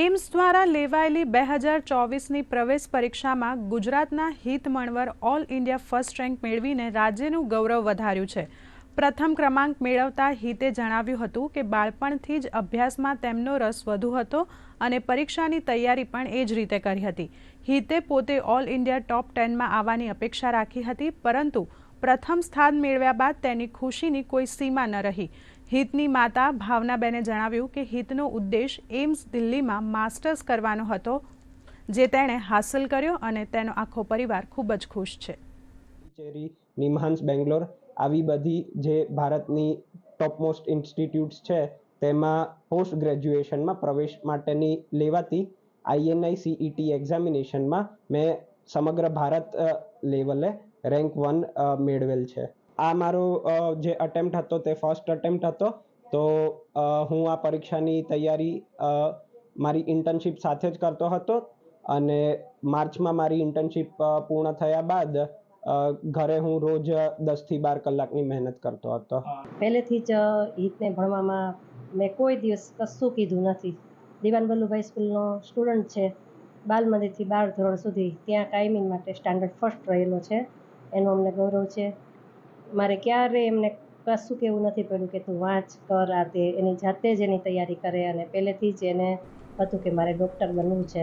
AIIMS દ્વારા લેવાયેલી બે હજાર ચોવીસની પ્રવેશ પરીક્ષામાં ગુજરાતના હિત મણવર ઓલ ઇન્ડિયા ફર્સ્ટ રેન્ક મેળવીને રાજ્યનું ગૌરવ વધાર્યું છે. પ્રથમ ક્રમાંક મેળવતા હિતે જણાવ્યું હતું કે બાળપણથી જ અભ્યાસમાં તેમનો રસ વધુ હતો અને પરીક્ષાની તૈયારી પણ એ જ રીતે કરી હતી. હિતે પોતે ઓલ ઇન્ડિયા ટોપ ટેનમાં આવવાની અપેક્ષા રાખી હતી, પરંતુ પ્રથમ સ્થાન મેળવ્યા બાદ તેની ખુશીની કોઈ સીમા ન રહી. હિતની માતા ભાવનાબેને જણાવ્યું કે હિતનો ઉદ્દેશ એમ્સ દિલ્હીમાં માસ્ટર્સ કરવાનો હતો, જે તેણે હાંસલ કર્યો અને તેનો આખો પરિવાર ખૂબ જ ખુશ છે. ચેરી નિમહાન્સ બેંગ્લોર આવી બધી જે ભારતની ટોપ મોસ્ટ ઇન્સ્ટિટ્યૂટ્સ છે, તેમાં પોસ્ટ ગ્રેજ્યુએશનમાં પ્રવેશ માટેની લેવાતી આઈએનઆઈ સીઈટી એક્ઝામિનેશનમાં મેં સમગ્ર ભારત લેવલે રેન્ક વન મેળવેલ છે. આ મારો જે અટેમ્પ્ટ હતો તે ફર્સ્ટ અટેમ્પ્ટ હતો. તો હું આ પરીક્ષાની તૈયારી મારી ઇન્ટર્નશિપ સાથે જ કરતો હતો અને માર્ચમાં મારી ઇન્ટર્નશિપ પૂર્ણ થયા બાદ ઘરે હું રોજ દસથી બાર કલાકની મહેનત કરતો હતો. પહેલેથી જ હિતને ભણવામાં મેં કોઈ દિવસ કશું કીધું નથી. દિવાન વલ્લુભાઈ સ્કૂલનો સ્ટુડન્ટ છે. બાલ મંદિરથી બાર ધોરણ સુધી ત્યાં કાયમી માટે સ્ટાન્ડર્ડ ફર્સ્ટ રહેલો છે. એનું અમને ગૌરવ છે. મારે ક્યારેય એમને કશું કહેવું નથી પડ્યું કે તું વાંચ, કર આ તે. એની જાતે જ એની તૈયારી કરે અને પહેલેથી જ એને હતું કે મારે ડૉક્ટર બનવું છે.